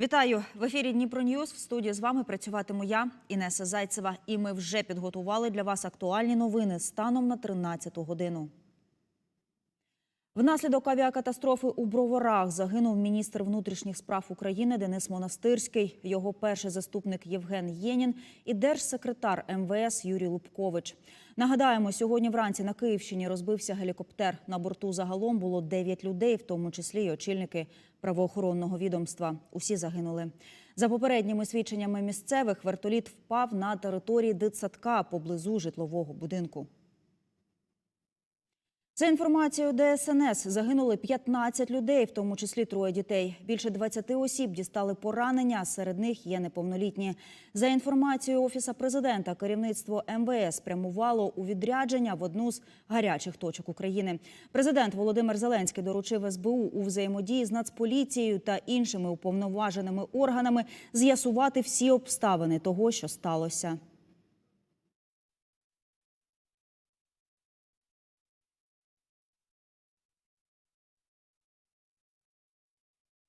Вітаю в ефірі Дніпро Ньюз. В студії з вами працюватиму я, Інеса Зайцева. І ми вже підготували для вас актуальні новини станом на 13 годину. Внаслідок авіакатастрофи у Броварах загинув міністр внутрішніх справ України Денис Монастирський, його перший заступник Євген Єнін і держсекретар МВС Юрій Лубкович. Нагадаємо, сьогодні вранці на Київщині розбився гелікоптер. На борту загалом було 9 людей, в тому числі й очільники правоохоронного відомства. Усі загинули. За попередніми свідченнями місцевих, вертоліт впав на території дитсадка поблизу житлового будинку. За інформацією ДСНС загинули 15 людей, в тому числі троє дітей. Більше 20 осіб дістали поранення, серед них є неповнолітні. За інформацією Офіса президента, керівництво МВС спрямувало у відрядження в одну з гарячих точок України. Президент Володимир Зеленський доручив СБУ у взаємодії з Нацполіцією та іншими уповноваженими органами з'ясувати всі обставини того, що сталося.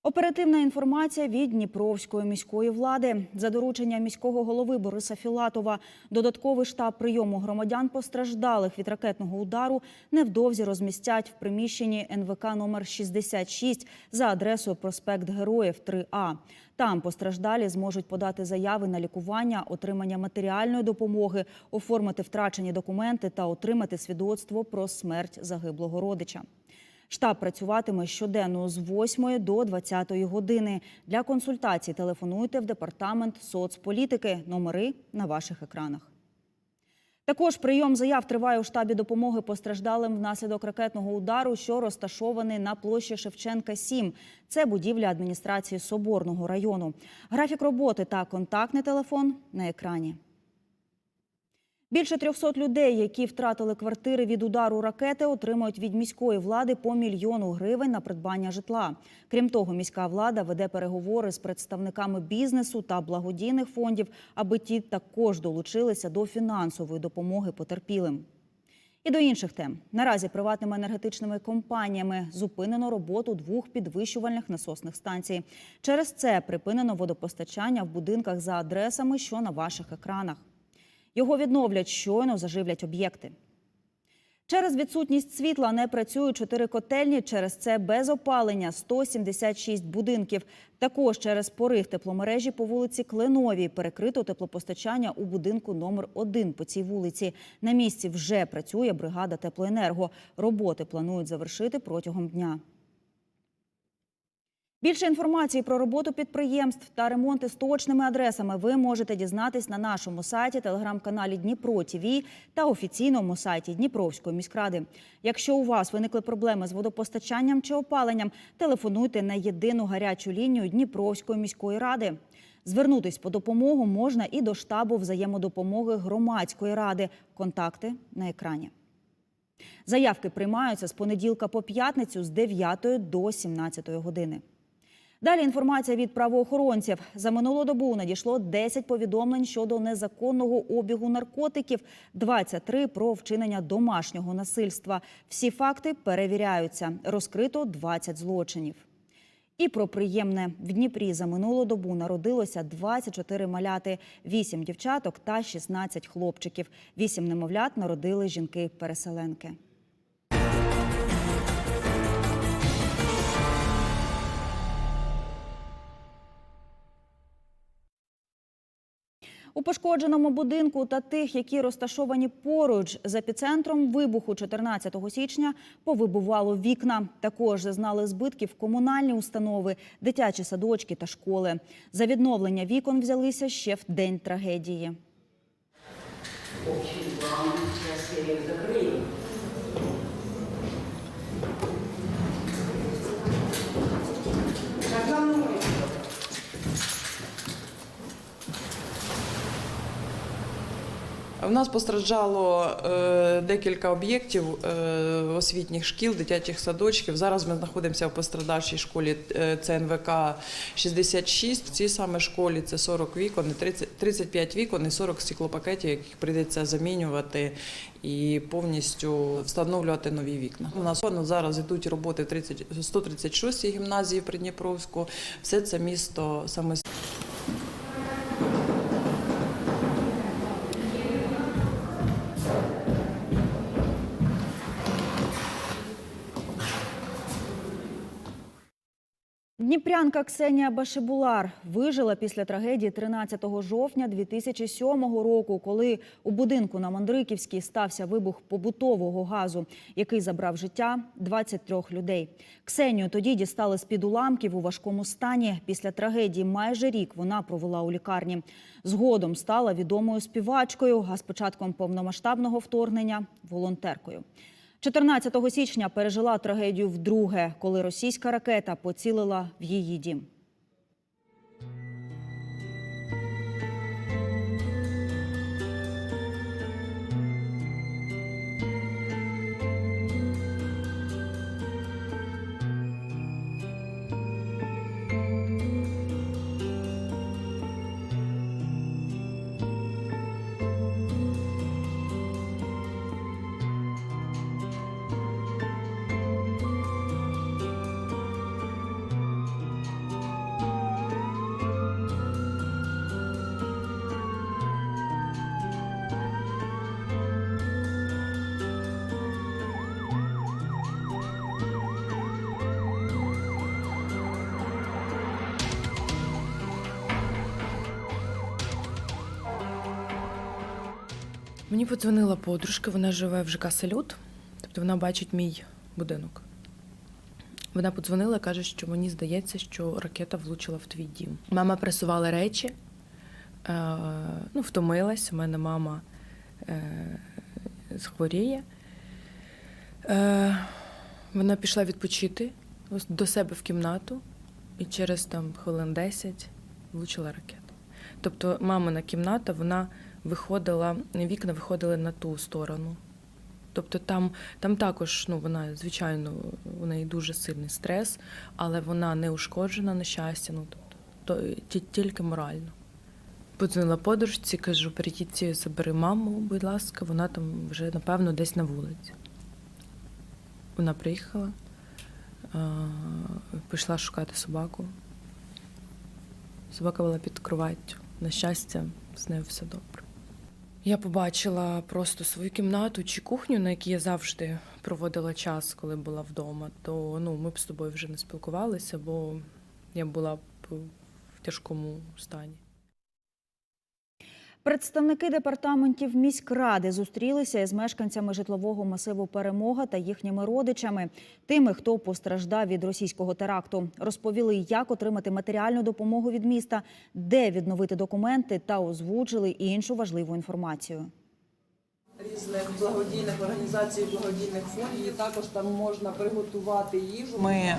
Оперативна інформація від Дніпровської міської влади за доручення міського голови Бориса Філатова. Додатковий штаб прийому громадян постраждалих від ракетного удару невдовзі розмістять в приміщенні НВК номер 66 за адресою проспект Героїв 3А. Там постраждалі зможуть подати заяви на лікування, отримання матеріальної допомоги, оформити втрачені документи та отримати свідоцтво про смерть загиблого родича. Штаб працюватиме щоденно з 8 до 20 години. Для консультацій телефонуйте в департамент соцполітики. Номери на ваших екранах. Також прийом заяв триває у штабі допомоги постраждалим внаслідок ракетного удару, що розташований на площі Шевченка 7. Це будівля адміністрації Соборного району. Графік роботи та контактний телефон на екрані. Більше 300 людей, які втратили квартири від удару ракети, отримують від міської влади по мільйону гривень на придбання житла. Крім того, міська влада веде переговори з представниками бізнесу та благодійних фондів, аби ті також долучилися до фінансової допомоги потерпілим. І до інших тем наразі приватними енергетичними компаніями зупинено роботу двох підвищувальних насосних станцій. Через це припинено водопостачання в будинках за адресами, що на ваших екранах. Його відновлять щойно заживлять об'єкти. Через відсутність світла не працюють чотири котельні. Через це без опалення 176 будинків. Також через порив тепломережі по вулиці Кленовій перекрито теплопостачання у будинку номер 1 по цій вулиці. На місці вже працює бригада теплоенерго. Роботи планують завершити протягом дня. Більше інформації про роботу підприємств та ремонти з точними адресами ви можете дізнатись на нашому сайті, телеграм-каналі Дніпро ТІВІ та офіційному сайті Дніпровської міськради. Якщо у вас виникли проблеми з водопостачанням чи опаленням, телефонуйте на єдину гарячу лінію Дніпровської міської ради. Звернутись по допомогу можна і до штабу взаємодопомоги громадської ради. Контакти на екрані. Заявки приймаються з понеділка по п'ятницю з 9 до 17 години. Далі інформація від правоохоронців. За минулу добу надійшло 10 повідомлень щодо незаконного обігу наркотиків, 23 про вчинення домашнього насильства. Всі факти перевіряються. Розкрито 20 злочинів. І про приємне в Дніпрі за минулу добу народилося 24 маляти, 8 дівчаток та 16 хлопчиків. 8 немовлят народили жінки-переселенки. У пошкодженому будинку та тих, які розташовані поруч з епіцентром вибуху 14 січня, повибувало вікна. Також зазнали збитків комунальні установи, дитячі садочки та школи. За відновлення вікон взялися ще в день трагедії. общий план. У нас постраждало е, декілька об'єктів е, освітніх шкіл, дитячих садочків. Зараз ми знаходимося в пострадавчій школі е, ЦНВК 66. В цій саме школі це 40 вікон, 30, 35 вікон і 40 стеклопакетів, яких прийдеться замінювати і повністю встановлювати нові вікна. У нас зараз йдуть роботи в 30, 136 гімназії Придніпровську. Все це місто саме Дніпрянка Ксенія Башибулар вижила після трагедії 13 жовтня 2007 року, коли у будинку на Мандриківській стався вибух побутового газу, який забрав життя 23 людей. Ксенію тоді дістали з-під уламків у важкому стані. Після трагедії майже рік вона провела у лікарні. Згодом стала відомою співачкою, а з початком повномасштабного вторгнення волонтеркою. 14 січня пережила трагедію вдруге, коли російська ракета поцілила в її дім. Мені подзвонила подружка, вона живе в ЖК Салют, тобто вона бачить мій будинок. Вона подзвонила, каже, що мені здається, що ракета влучила в твій дім. Мама пресувала речі, е, ну, втомилась. У мене мама е, захворіє. Е, вона пішла відпочити до себе в кімнату, і через там хвилин 10 влучила ракета. Тобто мамина кімната, вона виходила, вікна виходили на ту сторону. Тобто там, там також, ну, вона, звичайно, у неї дуже сильний стрес, але вона не ушкоджена, на щастя, ну, тобто, то, тільки морально. Подзвонила подружці, кажу, перейдіть, забери маму, будь ласка, вона там вже, напевно, десь на вулиці. Вона приїхала, пішла шукати собаку. Собака була під кроваттю. На щастя, з нею все добре. Я побачила просто свою кімнату чи кухню, на якій я завжди проводила час, коли була вдома. То ну, ми б з тобою вже не спілкувалися, бо я була б в тяжкому стані. Представники департаментів міськради зустрілися із мешканцями житлового масиву Перемога та їхніми родичами, тими, хто постраждав від російського теракту. Розповіли, як отримати матеріальну допомогу від міста, де відновити документи та озвучили іншу важливу інформацію. Різних благодійних організацій, благодійних фондів. Також там можна приготувати їжу. Ми е,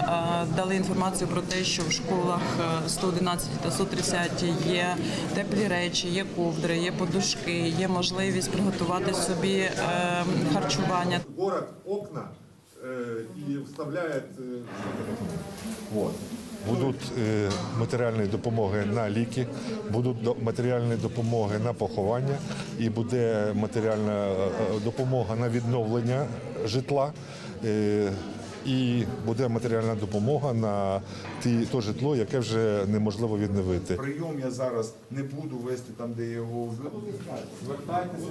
дали інформацію про те, що в школах е, 111 та 130 є теплі речі, є ковдри, є подушки, є можливість приготувати собі е, харчування. город окна и вставляет э, вот. Будуть е, матеріальні допомоги на ліки, будуть до- матеріальні допомоги на поховання і буде матеріальна е, е, допомога на відновлення житла. І буде матеріальна допомога на ті, то житло, яке вже неможливо відновити. Прийом я зараз не буду вести там, де його. Звертайтеся.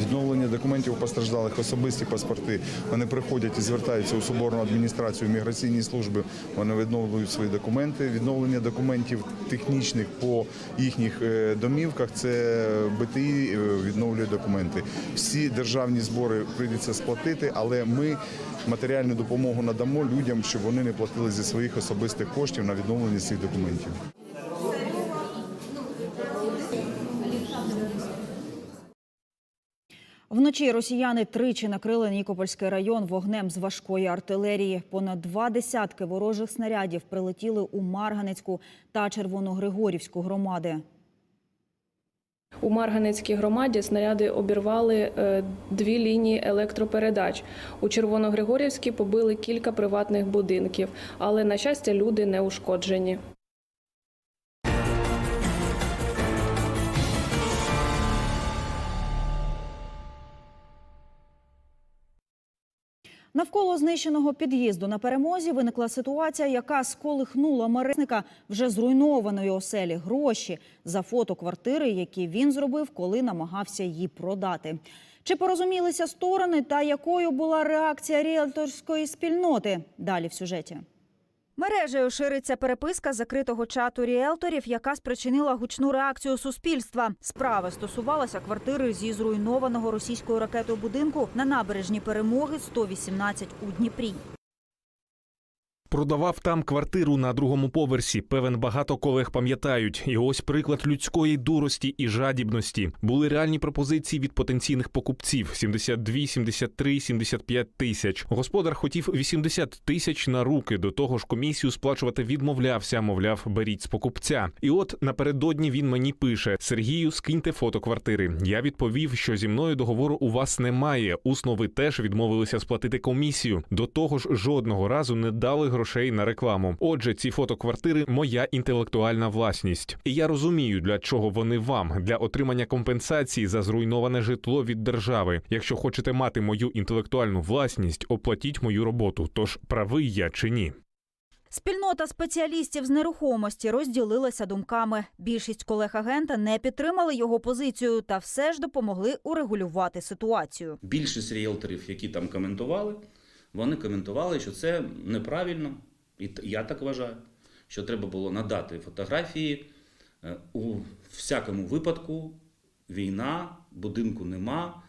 Відновлення документів постраждалих особисті паспорти. Вони приходять і звертаються у соборну адміністрацію міграційні служби. Вони відновлюють свої документи. Відновлення документів технічних по їхніх е, домівках. Це БТІ е, відновлює документи. Всі державні збори прийдеться сплатити, але ми матеріальну допомогу надамо людям, щоб вони не платили зі своїх особистих коштів на відновлення цих документів. Вночі росіяни тричі накрили Нікопольський район вогнем з важкої артилерії. Понад два десятки ворожих снарядів прилетіли у Марганецьку та Червоногригорівську громади. У Марганецькій громаді снаряди обірвали е, дві лінії електропередач. У Червоногригорівській побили кілька приватних будинків, але на щастя люди не ушкоджені. Навколо знищеного під'їзду на перемозі виникла ситуація, яка сколихнула мересника вже зруйнованої оселі гроші за фото квартири, які він зробив, коли намагався її продати. Чи порозумілися сторони та якою була реакція ріелторської спільноти? Далі в сюжеті. Мережею шириться переписка закритого чату ріелторів, яка спричинила гучну реакцію суспільства. Справа стосувалася квартири зі зруйнованого російською ракетою будинку на набережні перемоги 118 у Дніпрі. Продавав там квартиру на другому поверсі. Певен багато колег пам'ятають. І ось приклад людської дурості і жадібності. Були реальні пропозиції від потенційних покупців: 72, 73, 75 тисяч. Господар хотів 80 тисяч на руки. До того ж, комісію сплачувати відмовлявся. Мовляв, беріть з покупця. І от напередодні він мені пише: Сергію, скиньте фото квартири. Я відповів, що зі мною договору у вас немає. Усно ви теж відмовилися сплатити комісію. До того ж, жодного разу не дали грошей на рекламу. Отже, ці фото квартири моя інтелектуальна власність. І я розумію, для чого вони вам для отримання компенсації за зруйноване житло від держави. Якщо хочете мати мою інтелектуальну власність, оплатіть мою роботу. Тож правий я чи ні? Спільнота спеціалістів з нерухомості розділилася думками. Більшість колег агента не підтримали його позицію та все ж допомогли урегулювати ситуацію. Більшість ріелторів, які там коментували, вони коментували, що це неправильно, і я так вважаю, що треба було надати фотографії. Е, У всякому випадку війна, будинку нема,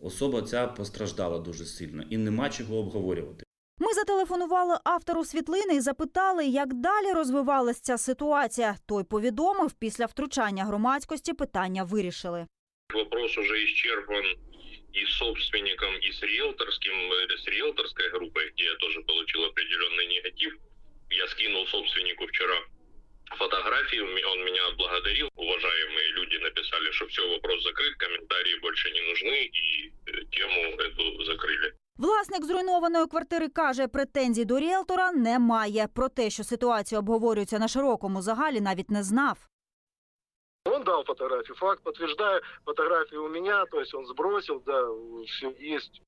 особа ця постраждала дуже сильно і нема чого обговорювати. Ми зателефонували автору світлини і запитали, як далі розвивалася ця ситуація. Той повідомив, після втручання громадськості питання вирішили. Вопрос уже исчерпан и с собственником, и с риэлторским, э, с риэлторской группой, где я тоже получил определенный негатив. Я скинул собственнику вчера фотографии, м- он меня отблагодарил. Уважаемые люди написали, что все, вопрос закрыт, комментарии больше не нужны, и э, тему эту закрыли. Власник зруйнованої квартири каже, претензій до ріелтора немає. Про те, що ситуація обговорюється на широкому загалі, навіть не знав. Он дал фотографию, факт подтверждаю, фотография у меня, то есть он сбросил, да, все есть.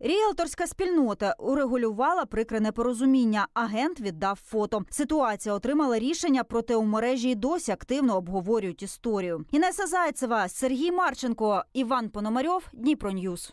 Ріелторська спільнота урегулювала прикре непорозуміння. Агент віддав фото. Ситуація отримала рішення, проте у мережі й досі активно обговорюють історію. Інеса Зайцева, Сергій Марченко, Іван Пономарьов, Дніпро Ньюс.